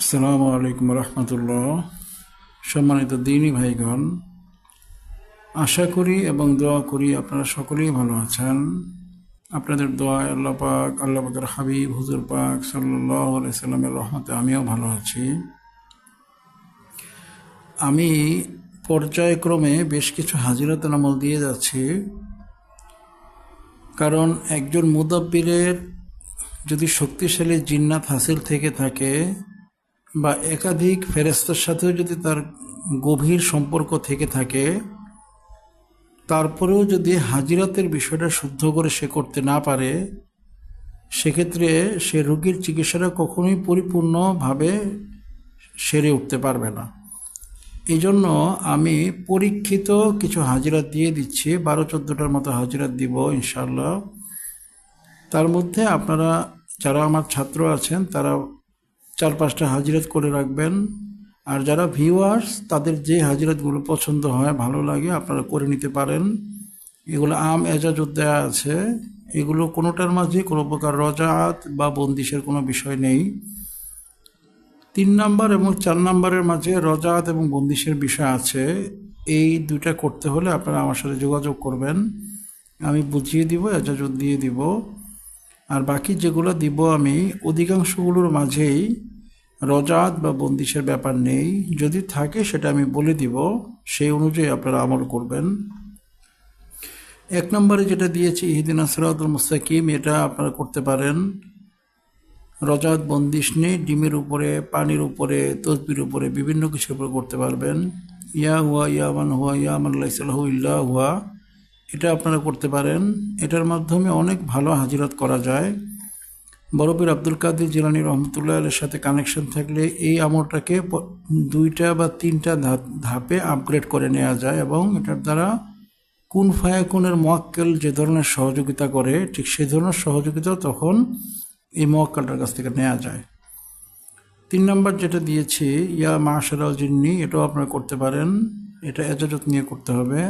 আসসালামু আলাইকুম রহমতুল্লাহ। সম্মানিত দিনী ভাইগণ, আশা করি এবং দোয়া করি আপনারা সকলেই ভালো আছেন। আপনাদের দোয়ায় আল্লাহ পাক, আল্লাহ পাকের হাবিব, হুজুর পাক সাল্লাহ সাল্লামের রহমতে আমিও ভালো আছি। আমি পর্যায়ক্রমে বেশ কিছু হাজিরাত আমল দিয়ে যাচ্ছি। কারণ একজন মুদাব্বিরের যদি শক্তিশালী জিন্নাত হাসিল থেকে থাকে বা একাধিক ফেরেস্তার সাথেও যদি তার গভীর সম্পর্ক থেকে থাকে, তারপরেও যদি হাজিরাতের বিষয়টা শুদ্ধ করে সে করতে না পারে, সেক্ষেত্রে সে রোগীর চিকিৎসাটা কখনোই পরিপূর্ণভাবে সেরে উঠতে পারবে না। এই জন্য আমি পরীক্ষিত কিছু হাজিরাত দিয়ে দিচ্ছি বারো চোদ্দোটার মতো হাজিরাত দিব ইনশাল্লাহ তার মধ্যে আপনারা, যারা আমার ছাত্র আছেন, তারা চার পাঁচটা হাজিরাত করে রাখবেন। আর যারা ভিউয়ার্স তাদের যে হাজিরাতগুলো পছন্দ হয়, ভালো লাগে, আপনারা করে নিতে পারেন। এগুলো আম এজাজত দেওয়া আছে। এগুলো কোনোটার মাঝে কোনো প্রকার রজাত বা বন্দিশের কোনো বিষয় নেই। তিন নাম্বার এবং চার নাম্বারের মাঝে রজাত এবং বন্দিশের বিষয় আছে। এই দুইটা করতে হলে আপনারা আমার সাথে যোগাযোগ করবেন। আমি বুঝিয়ে দিব এজাজত দিয়ে দিব। আর বাকি যেগুলো দিব আমি, অধিকাংশগুলোর মাঝেই রজাত বা বন্দিশের ব্যাপার নেই। যদি থাকে সেটা আমি বলে দিব, সেই অনুযায়ী আপনারা আমল করবেন। এক নম্বরে যেটা দিয়েছি, ইহিদিন আসরাতুল মুস্তাকিম, এটা আপনারা করতে পারেন। রজাত বন্দিশ নেই, ডিমের উপরে, পানির উপরে, তসবির উপরে, বিভিন্ন কিছুর উপরে করতে পারবেন। ইয়া হুয়া, ইয়া মান হুয়া, ইয়া মান ইল্লা হুয়া। এটা আপনারা করতে পারেন। এটার মাধ্যমে অনেক ভালো হাজিরাত করা যায়। বরফির আব্দুল কাদের জিলানি রহমতুল্লাহ এর সাথে কানেকশন থাকলে এই আমলটাকে দুইটা বা তিনটা ধাপে আপগ্রেড করে নেওয়া যায় এবং এটার দ্বারা কোন ফায়াকুনের মোয়াক্কেল যে ধরনের সহযোগিতা করে, ঠিক সেই ধরনের সহযোগিতা তখন এই মোয়াক্কেলটার কাছ থেকে নেওয়া যায়। তিন নম্বর যেটা দিয়েছি, ইয়া মাশারাল জিন্নি, এটাও আপনারা করতে পারেন। এটা এজাজত নিয়ে করতে হবে।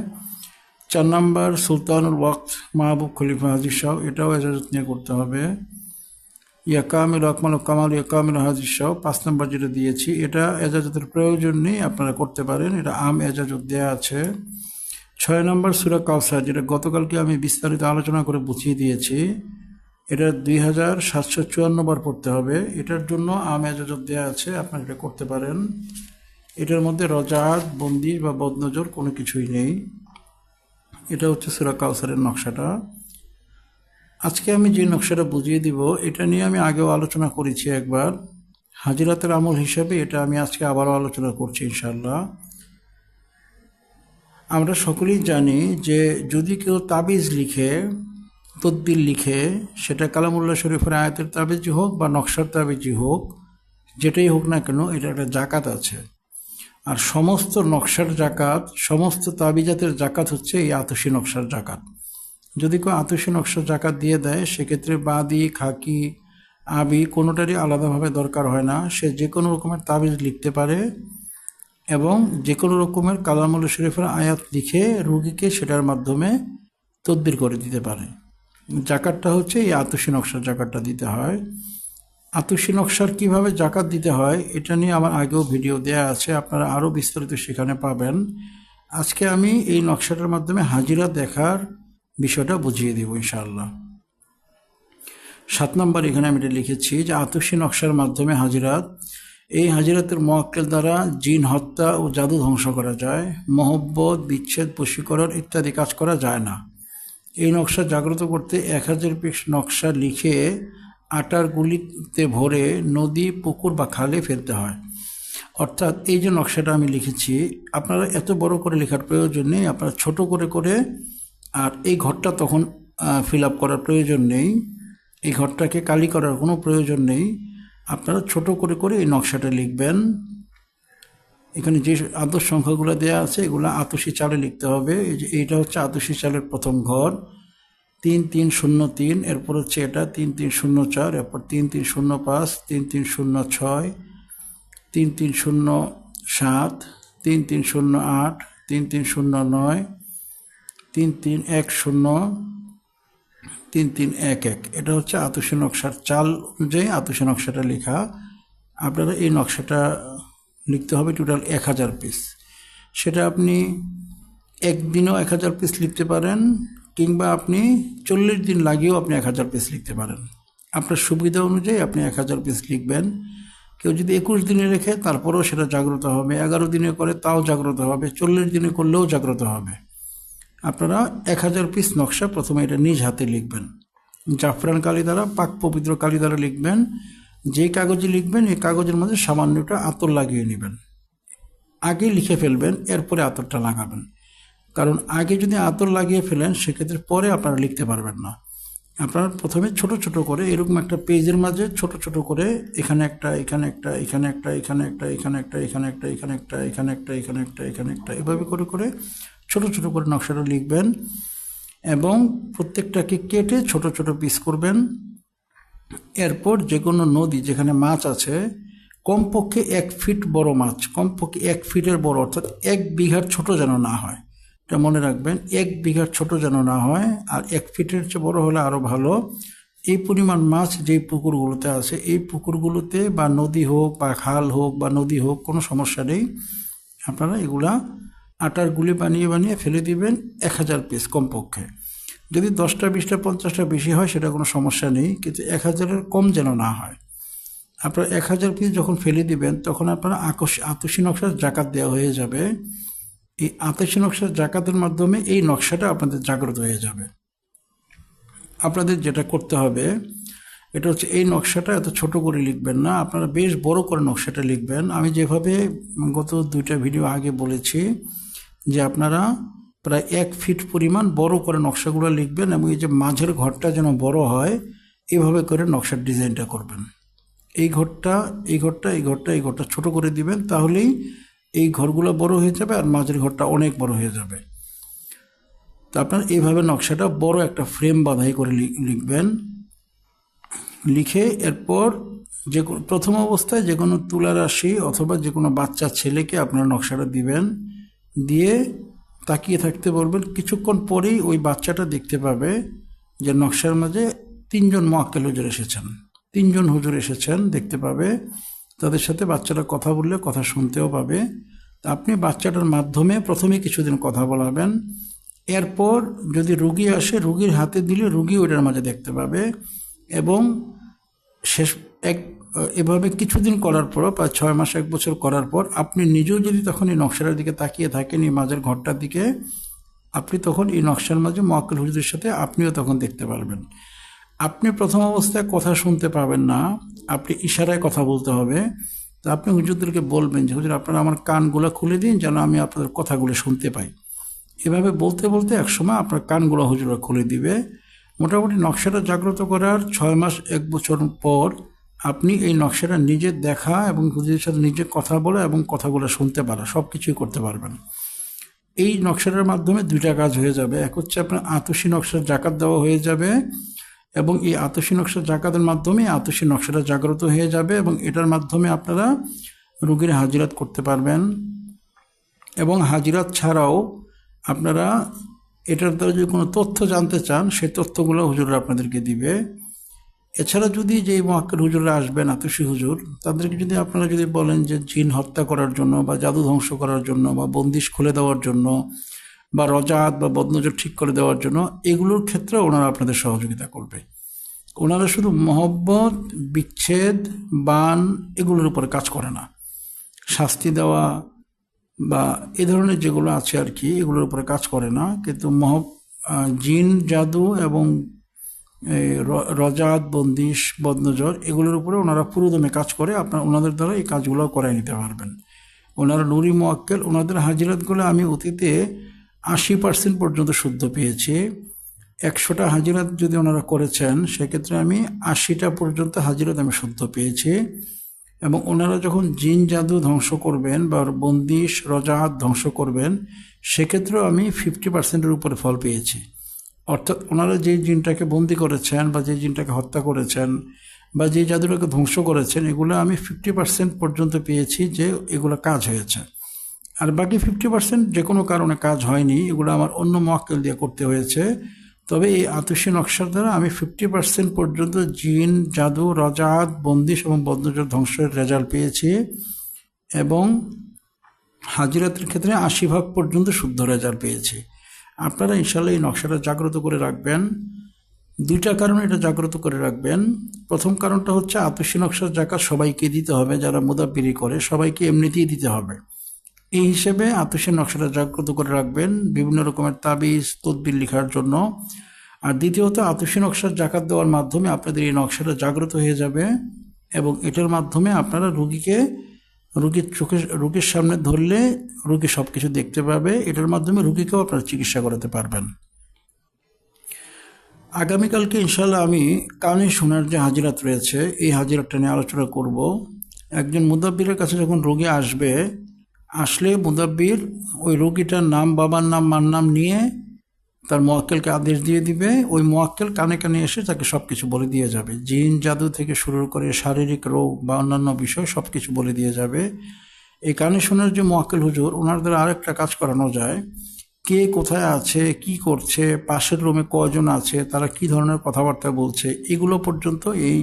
চার নম্বর, সুলতানুল ওয়াক্ত, মাহবুব খলিফা হাজির শাহ, এটাও এজাজত নিয়ে করতে হবে। ইয়া কামিল আকমাল কামাল ইয়া কামিল হাজির শাহ, পাঁচ নম্বর যেটা দিয়েছি, এটা এজাজতের প্রয়োজন নেই, আপনারা করতে পারেন, এটা আম এজাজত দেয়া আছে। ছয় নম্বর সুরা কাউসার যেটা গতকালকে আমি বিস্তারিত আলোচনা করে বুঝিয়ে দিয়েছি, এটা দুই হাজার সাতশো চুয়ান্ন বার পড়তে হবে, এটার জন্য আম এজাজত দেওয়া আছে, আপনারা এটা করতে পারেন। এটার মধ্যে রজাত বন্দির বা বদনজর কোনো কিছুই নেই। এটা হচ্ছে সুরা কাউসারের নকশাটা। আজকে আমি যে নকশাটা বুঝিয়ে দিব, এটা নিয়ে আমি আগেও আলোচনা করেছি একবার। হাজিরাতের আমল হিসাবে এটা আমি আজকে আবারও আলোচনা করছি ইনশাল্লাহ আমরা সকলেই জানি যে যদি কেউ তাবিজ লিখে, তদ্বির লিখে, সেটা কালামুল্লাহ শরীফের আয়াতের তাবিজই হোক বা নকশার তাবিজই হোক, যেটাই হোক না কেন, এটা একটা জাকাত আছে। আর সমস্ত নকশার জাকাত, সমস্ত তাবিজাতের জাকাত হচ্ছে এই আতসী নকশার জাকাত। যদি কেউ আতসী নকশার জাকাত দিয়ে দেয়, সেক্ষেত্রে বাদি, খাকি, আবি কোনোটারই আলাদাভাবে দরকার হয় না। সে যে কোনো রকমের তাবিজ লিখতে পারে এবং যে কোনো রকমের কালামুল শরীফের আয়াত লিখে রুগীকে সেটার মাধ্যমে তদবির করে দিতে পারে। জাকাতটা হচ্ছে এই আতসী নকশার জাকাতটা দিতে হয়। আতুষী নকশার কীভাবে জাকাত দিতে হয়, এটা নিয়ে আমার আগেও ভিডিও দেয়া আছে, আপনারা আরও বিস্তারিত সেখানে পাবেন। আজকে আমি এই নকশাটার মাধ্যমে হাজিরা দেখার বিষয়টা বুঝিয়ে দেব ইনশাআল্লাহ। সাত নম্বর এখানে আমি এটা লিখেছি যে আতুষী নকশার মাধ্যমে হাজিরাত, এই হাজিরাতের মোয়াক্কেল দ্বারা জিন হত্যা ও জাদু ধ্বংস করা যায়, মহব্বত, বিচ্ছেদ, বশীকরণ ইত্যাদি কাজ করা যায় না। এই নকশা জাগ্রত করতে এক হাজার পিস নকশা লিখে আটার গুলিতে ভরে নদী, পুকুর বা খালে ফেলতে হয়। অর্থাৎ এই যে নকশাটা আমি লিখেছি, আপনারা এত বড় করে লেখার প্রয়োজন নেই, আপনারা ছোট করে করে আর এই ঘরটা তখন ফিল আপ করার প্রয়োজন নেই। এই ঘরটাকে কালি করার কোনো প্রয়োজন নেই। আপনারা ছোট করে করে এই নকশাটা লিখবেন। এখানে যে আদর্শ সংখ্যাগুলো দেওয়া আছে, এগুলো আতসী চালে লিখতে হবে। এই যে এইটা হচ্ছে আতসী চালের প্রথম ঘর। তিন তিন শূন্য তিন, এরপর হচ্ছে এটা, তিন তিন শূন্য চার, এরপর তিন তিন শূন্য পাঁচ, তিন তিন শূন্য ছয়, তিন তিন শূন্য সাত, তিন তিন শূন্য আট, তিন তিন শূন্য নয়, তিন তিন এক শূন্য, তিন তিন এক এক। এটা হচ্ছে আতুষী নকশার চাল অনুযায়ী আতুষী নকশাটা লেখা। আপনারা এই নকশাটা লিখতে হবে টোটাল এক হাজার পিস। সেটা আপনি একদিনও এক হাজার পিস লিখতে পারেন। কিংবা আপনি চল্লিশ দিন লাগিয়েও আপনি এক হাজার পিস লিখতে পারেন। আপনার সুবিধা অনুযায়ী আপনি এক হাজার পিস লিখবেন। কেউ যদি একুশ দিনে রেখে তারপরেও সেটা জাগ্রত হবে। এগারো দিনে করে, তাও জাগ্রত হবে। চল্লিশ দিনে করলেও জাগ্রত হবে। আপনারা এক হাজার পিস নকশা প্রথমে এটা নিজ হাতে লিখবেন। জাফরান কালি দ্বারা, পাক পবিত্র কালি দ্বারা লিখবেন। যে কাগজে লিখবেন, এই কাগজের মধ্যে সামান্যটা আতর লাগিয়ে নেবেন। আগে লিখে ফেলবেন, এরপরে আতরটা লাগাবেন। কারণ আগে যদি আতর লাগিয়ে ফেলেন, সেক্ষেত্রে পরে আপনারা লিখতে পারবেন না। আপনারা প্রথমে ছোট ছোট করে এরকম একটা পেজের মাঝে ছোট ছোট করে এখানে একটা এখানে একটা এখানে একটা এখানে একটা এখানে একটা এখানে একটা এখানে একটা এখানে একটা এখানে একটা এখানে একটা এভাবে করে করে ছোট ছোট করে নকশাটা লিখবেন এবং প্রত্যেকটাকে কেটে ছোট ছোট পিস করবেন। এরপর যে কোনো নদী যেখানে মাছ আছে, কমপক্ষে এক ফিট বড় মাছ, কমপক্ষে এক ফিটের বড়, অর্থাৎ এক বিঘার ছোট যেন না হয়। এটা মনে রাখবেন, এক বিঘার ছোট যেন না হয়, আর এক ফিটের চেয়ে বড় হলে আরও ভালো। এই পরিমাণ মাছ যেই পুকুরগুলোতে আছে, এই পুকুরগুলোতে বা নদী হোক বা খাল হোক বা নদী হোক, কোনো সমস্যা নেই। আপনারা এগুলা আটার গুলি বানিয়ে বানিয়ে ফেলে দিবেন এক হাজার পিস কমপক্ষে। যদি দশটা, বিশটা, পঞ্চাশটা বেশি হয়, সেটা কোনো সমস্যা নেই, কিন্তু এক হাজারের কম যেন না হয়। আপনার এক হাজার পিস যখন ফেলে দিবেন, তখন আপনার আকশ আতসী নকশার জাকাত দেওয়া হয়ে যাবে। এই আতসী নকশার জাকাতের মাধ্যমে এই নকশাটা আপনাদের জাগ্রত হয়ে যাবে। আপনাদের যেটা করতে হবে, এটা হচ্ছে এই নকশাটা এত ছোট করে লিখবেন না, আপনারা বেশ বড় করে নকশাটা লিখবেন। আমি যেভাবে গত দুইটা ভিডিও আগে বলেছি যে আপনারা প্রায় এক ফিট পরিমাণ বড় করে নকশাগুলো লিখবেন এবং এই যে মাঝের ঘরটা যেন বড় হয়, এভাবে করে নকশার ডিজাইনটা করবেন। এই ঘরটা এই ঘরটা এই ঘরটা এই ঘরটা ছোট করে দিবেন, তাহলেই এই ঘরগুলো বড় হয়ে যাবে আর মাঝের ঘরটা অনেক বড় হয়ে যাবে। তো আপনার এইভাবে নকশাটা বড় একটা ফ্রেম বাঁধাই করে লিখবেন। লিখে এরপর যে প্রথম অবস্থায় যে কোনো তুলা রাশি অথবা যে কোনো বাচ্চা ছেলেকে আপনার নকশাটা দিবেন। দিয়ে তাকিয়ে থাকতে বলবেন, কিছুক্ষণ পরেই ওই বাচ্চাটা দেখতে পাবে যে নকশার মাঝে তিনজন মোয়াক্কেল হুজুর এসেছেন। তিনজন হুজুর এসেছেন, দেখতে পাবে তাদের সাথে বাচ্চাটা কথা বললে কথা শুনতেও পাবে। আপনি বাচ্চাটার মাধ্যমে প্রথমে কিছুদিন কথা বলাবেন। এরপর যদি রুগী আসে, রুগীর হাতে দিলে রুগী ওইটার মাঝে দেখতে পাবে এবং শেষ এক, এভাবে কিছুদিন করার পর প্রায় ছয় মাস, এক বছর করার পর আপনি নিজেও যদি তখন এই নকশাটার দিকে তাকিয়ে থাকেন, এই মাঝের ঘরটার দিকে, আপনি তখন এই নকশার মাঝে মোয়াক্কেল হুজুরের সাথে আপনিও তখন দেখতে পারবেন। আপনি প্রথম অবস্থায় কথা শুনতে পাবেন না, আপনি ইশারায় কথা বলতে হবে। তো আপনি হুজুরদেরকে বলবেন যে, হুজুর, আপনারা আমার কানগুলো খুলে দিন যেন আমি আপনাদের কথাগুলো শুনতে পাই। এভাবে বলতে বলতে একসময় আপনার কানগুলো হুজুরা খুলে দিবে। মোটামুটি নকশাটা জাগ্রত করার ছয় মাস, এক বছর পর আপনি এই নকশাটা নিজে দেখা এবং হুজুরের সাথে নিজে কথা বলা এবং কথাগুলো শুনতে পারা সব কিছুই করতে পারবেন। এই নকশাটার মাধ্যমে দুইটা কাজ হয়ে যাবে। এক হচ্ছে আপনার আতসী নকশার জাকাত দেওয়া হয়ে যাবে। এবং এই আতসী নকশার জাকাতের মাধ্যমে আতসী নকশাটা জাগ্রত হয়ে যাবে এবং এটার মাধ্যমে আপনারা রুগীর হাজিরাত করতে পারবেন। এবং হাজিরাত ছাড়াও আপনারা এটার দ্বারা যদি কোনো তথ্য জানতে চান, সেই তথ্যগুলো হুজুররা আপনাদেরকে দিবে। এছাড়া যদি যে মহাক্কের হুজুররা আসবেন, আতসী হুজুর, তাদেরকে যদি আপনারা যদি বলেন যে জিন হত্যা করার জন্য বা জাদু ধ্বংস করার জন্য বা বন্দিশ খুলে দেওয়ার জন্য বা রজাত বা বদনজর ঠিক করে দেওয়ার জন্য এগুলোর ক্ষেত্রে ওনারা আপনাদের সহযোগিতা করবে। ওনারা শুধু মহব্বত, বিচ্ছেদ, বান এগুলোর উপরে কাজ করে না। শাস্তি দেওয়া বা এ ধরনের যেগুলো আছে আর কি, এগুলোর উপরে কাজ করে না। কিন্তু মহ জিন, জাদু এবং রজাত, বন্দিশ, বদনজর এগুলোর উপরে ওনারা পুরোদমে কাজ করে, আপনার ওনাদের দ্বারা এই কাজগুলো করাই নিতে পারবেন। ওনারা নুরি মোয়াক্কেল, ওনাদের হাজিরাতগুলো আমি অতীতে আশি পার্সেন্ট পর্যন্ত শুদ্ধ পেয়েছি। একশোটা হাজিরাত যদি ওনারা করেছেন, সেক্ষেত্রে আমি আশিটা পর্যন্ত হাজিরাত আমি শুদ্ধ পেয়েছি। এবং ওনারা যখন জিন জাদু ধ্বংস করবেন বা বন্দিশ রজাহাত ধ্বংস করবেন, সেক্ষেত্রেও আমি ফিফটি পার্সেন্টের উপরে ফল পেয়েছি। অর্থাৎ ওনারা যে জিনটাকে বন্দি করেছেন বা যে জিনটাকে হত্যা করেছেন বা যে জাদুটাকে ধ্বংস করেছেন, এগুলো আমি ফিফটি পার্সেন্ট পর্যন্ত পেয়েছি যে এগুলো কাজ হয়েছে। আর বাকি ফিফটি পার্সেন্ট যে কোনো কারণে কাজ হয়নি, এগুলো আমার অন্য মোয়াক্কেল দিয়ে করতে হয়েছে। তবে এই আতসী নকশার দ্বারা আমি ফিফটি পার্সেন্ট পর্যন্ত জিন, জাদু, রজাত, বন্দিশ এবং বদ্ধজর ধ্বংসের রেজাল্ট পেয়েছি এবং হাজিরাতের ক্ষেত্রে আশি ভাগ পর্যন্ত শুদ্ধ রেজাল্ট পেয়েছি। আপনারা ইনশাল্লাহ এই নকশাটা জাগ্রত করে রাখবেন। দুইটা কারণে এটা জাগ্রত করে রাখবেন। প্রথম কারণটা হচ্ছে আতসী নকশার জাকাত সবাইকে দিতে হবে, যারা মুদাব্বিরি করে সবাইকে এমনিতেই দিতে হবে। এই হিসেবে আতসী নকশাটা জাগ্রত করে রাখবেন, বিভিন্ন রকমের তাবিজ, তদবির লেখার জন্য। আর দ্বিতীয়ত আতসী নকশার জাকাত দেওয়ার মাধ্যমে আপনাদের এই নকশাটা জাগ্রত হয়ে যাবে এবং এটার মাধ্যমে আপনারা রুগীকে, রুগীর চোখে রুগীর সামনে ধরলে রুগী সব কিছু দেখতে পাবে। এটার মাধ্যমে রুগীকেও আপনারা চিকিৎসা করাতে পারবেন। আগামীকালকে ইনশাল্লাহ আমি কানে শোনার যে হাজিরাত রয়েছে, এই হাজিরাতটা নিয়ে আলোচনা করব। একজন মুদাব্বিরের কাছে যখন রোগী আসবে আসলে মুদাব্বির ওই রোগীটার নাম, বাবার নাম, মার নাম নিয়ে তার মোয়াক্কেলকে আদেশ দিয়ে দিবে। ওই মোয়াক্কেল কানে কানে এসে তাকে সব কিছু বলে দিয়ে যাবে। জিন, জাদু থেকে শুরু করে শারীরিক রোগ বা অন্যান্য বিষয় সব কিছু বলে দিয়ে যাবে। এই কানে শোনার যে মোয়াক্কেল হুজুর, ওনার দ্বারা আরেকটা কাজ করানো যায়। কে কোথায় আছে, কি করছে, পাশের রুমে কজন আছে, তারা কি ধরনের কথাবার্তা বলছে, এগুলো পর্যন্ত এই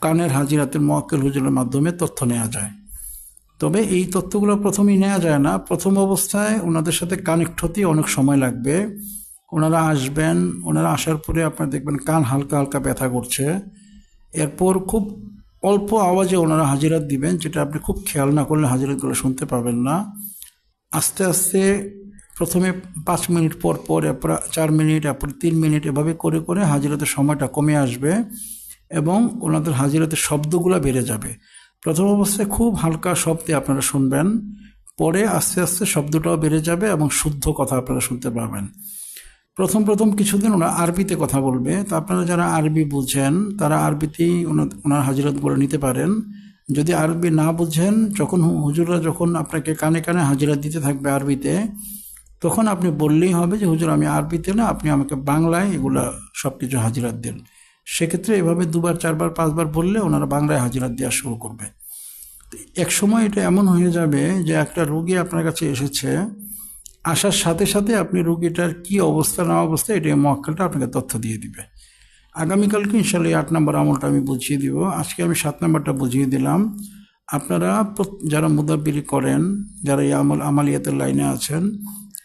কানের হাজিরাতের মোয়াক্কেল হুজুরের মাধ্যমে তথ্য নেওয়া যায়। তবে এই তথ্যগুলো প্রথমেই নেওয়া যায় না। প্রথম অবস্থায় ওনাদের সাথে কানেক্ট হতে অনেক সময় লাগবে। ওনারা আসবেন, ওনারা আসার পরে আপনার দেখবেন কান হালকা হালকা ব্যথা করছে। এরপর খুব অল্প আওয়াজে ওনারা হাজিরাত দিবেন, যেটা আপনি খুব খেয়াল না করলে হাজিরাতগুলো শুনতে পাবেন না। আস্তে আস্তে প্রথমে পাঁচ মিনিট পর পর, এরপর চার মিনিট, এরপর তিন মিনিট এভাবে করে করে হাজিরাতের সময়টা কমে আসবে এবং ওনাদের হাজিরাতের শব্দগুলো বেড়ে যাবে। প্রথম অবস্থায় খুব হালকা শব্দে আপনারা শুনবেন, পরে আস্তে আস্তে শব্দটাও বেড়ে যাবে এবং শুদ্ধ কথা আপনারা শুনতে পাবেন প্রথম প্রথম কিছুদিন ওরা আরবিতে কথা বলবে। তো আপনারা যারা আরবি বুঝেন, তারা আরবিতেই ওনার ওনার হাজিরাতগুলো নিতে পারেন। যদি আরবি না বুঝেন, যখন হুজুররা যখন আপনাকে কানে কানে হাজিরা দিতে থাকবে আরবিতে, তখন আপনি বললেই হবে যে, হুজুর, আমি আরবিতে না, আপনি আমাকে বাংলায় এগুলা সব কিছু হাজিরাত দেন। সেক্ষেত্রে এভাবে দুবার, চারবার, পাঁচবার বললে ওনারা বাংলায় হাজিরাত দেওয়া শুরু করবে। এক সময় এটা এমন হয়ে যাবে যে একটা রুগী আপনার কাছে এসেছে, আসার সাথে সাথে আপনি রুগীটার কি অবস্থা, না অবস্থা, এটা মক্কেলটা আপনাকে তথ্য দিয়ে দিবে। আগামীকালকে ইনশাল্লাহ আট নম্বর আমলটা আমি বুঝিয়ে দিব। আজকে আমি সাত নম্বরটা বুঝিয়ে দিলাম। আপনারা যারা মুদাব্বিরি করেন, যারা এই আমল, আমালিয়াতের লাইনে আছেন,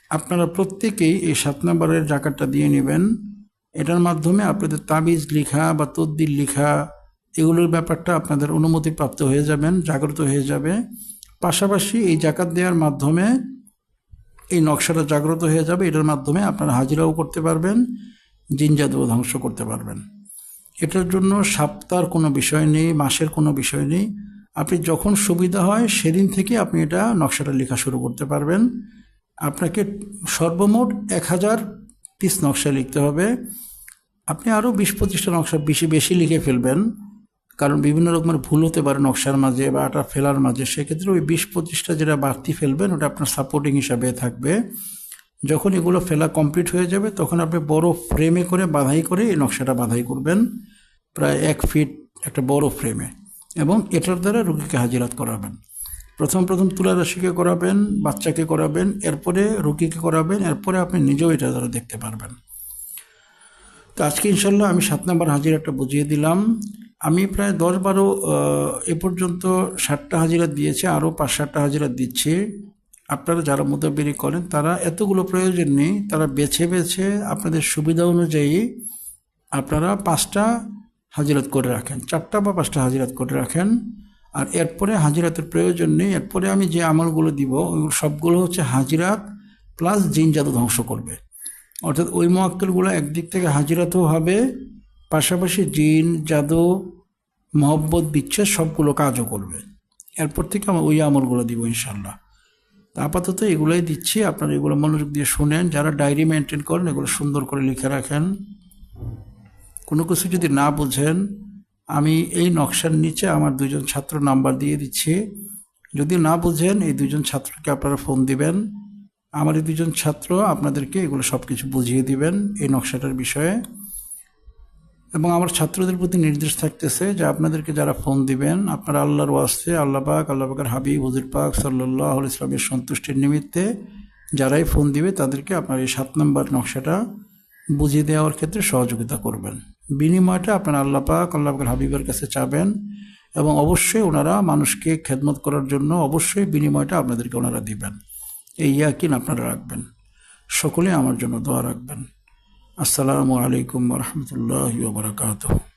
আপনারা প্রত্যেকেই এই সাত নম্বরের জাকাতটা দিয়ে নেবেন। এটার মাধ্যমে আপনাদের তাবিজ লেখা বা তদ্দির লিখা, এগুলোর ব্যাপারটা আপনাদের অনুমতি প্রাপ্ত হয়ে যাবেন, জাগ্রত হয়ে যাবে। পাশাপাশি এই জাকাত দেওয়ার মাধ্যমে এই নকশাটা জাগ্রত হয়ে যাবে। এটার মাধ্যমে আপনারা হাজিরাও করতে পারবেন জিন জাদুও ধ্বংস করতে পারবেন। এটার জন্য সপ্তাহের কোনো বিষয় নেই, মাসের কোনো বিষয় নেই। আপনি যখন সুবিধা হয় সেদিন থেকে আপনি এটা নকশাটা লেখা শুরু করতে পারবেন। আপনাকে সর্বমোট এক হাজার পিস নকশা লিখতে হবে। আপনি আরও বিশ পঁচিশটা নকশা বেশি বেশি লিখে ফেলবেন। কারণ বিভিন্ন রকমের ভুল হতে পারে নকশার মাঝে বা আটা ফেলার মাঝে। সেক্ষেত্রে ওই বিশ পঁচিশটা যেটা বাড়তি ফেলবেন, ওটা আপনার সাপোর্টিং হিসাবে থাকবে। যখন এগুলো ফেলা কমপ্লিট হয়ে যাবে, তখন আপনি বড় ফ্রেমে করে, বাঁধাই করে এই নকশাটা বাঁধাই করবেন। প্রায় এক ফিট একটা বড় ফ্রেমে এবং এটার দ্বারা রুগীকে হাজিরাত করাবেন। প্রথম প্রথম তুলারাশিকে করাবেন, বাচ্চাকে করাবেন, এরপরে রুগীকে করাবেন, এরপরে আপনি নিজেও এটা দ্বারা দেখতে পারবেন। তো আজকে ইনশাল্লাহ আমি সাত নম্বর হাজিরাটা বুঝিয়ে দিলাম। আমি প্রায় দশ বারো এ পর্যন্ত ষাটটা হাজিরা দিয়েছি, আরও পাঁচ সাতটা হাজিরা দিচ্ছি। আপনারা যারা মোদাবিরি করেন, তারা এতগুলো প্রয়োজন নেই, তারা বেছে বেছে আপনাদের সুবিধা অনুযায়ী আপনারা পাঁচটা হাজিরাত করে রাখেন, চারটা বা পাঁচটা হাজিরাত করে রাখেন। আর এরপরে হাজিরাতের প্রয়োজন নেই। এরপরে আমি যে আমলগুলো দিব, সবগুলো হচ্ছে হাজিরাত প্লাস জিন জাদু ধ্বংস করবে। অর্থাৎ ওই মোয়াক্কেলগুলো একদিক থেকে হাজিরাতও হবে, পাশাপাশি জিন, জাদু, মহব্বত, বিচ্ছেদ সবগুলো কাজও করবে। এরপর থেকে আমি ওই আমলগুলো দিব ইনশাল্লাহ আপাতত এগুলোই দিচ্ছি। আপনারা এগুলো মনোযোগ দিয়ে শুনেন। যারা ডায়েরি মেনটেন করেন, এগুলো সুন্দর করে লিখে রাখেন। কোনো কিছু যদি না বুঝেন আমি এই নকশার নিচে আমার দুজন ছাত্র নাম্বার দিয়ে দিচ্ছি। যদি না বুঝেন, এই দুজন ছাত্রকে আপনারা ফোন দিবেন। আমার এই দুজন ছাত্র আপনাদেরকে এগুলো সব কিছু বুঝিয়ে দিবেন এই নকশাটার বিষয়ে। এবং আমার ছাত্রদের প্রতি নির্দেশ থাকতেছে যে আপনাদেরকে যারা ফোন দিবেন, আপনারা আল্লাহর ওয়াস্তে, আল্লাহ পাক, আল্লাহ পাকের হাবিব, হুজুর পাক সাল্লাহ ইসলামের সন্তুষ্টির নিমিত্তে যারাই ফোন দিবে, তাদেরকে আপনার এই সাত নম্বর নকশাটা বুঝিয়ে দেওয়ার ক্ষেত্রে সহযোগিতা করবেন। বিনিময়টা আপনারা আল্লাপাক পাক হাবিবের কাছে চাবেন এবং অবশ্যই ওনারা মানুষকে খেদমত করার জন্য অবশ্যই বিনিময়টা আপনাদেরকে ওনারা দিবেন। এই ইয়াকিন আপনারা রাখবেন। সকলে আমার জন্য দোয়া রাখবেন। আসসালামু আলাইকুম রহমতুল্লাহ বারকাতুহ।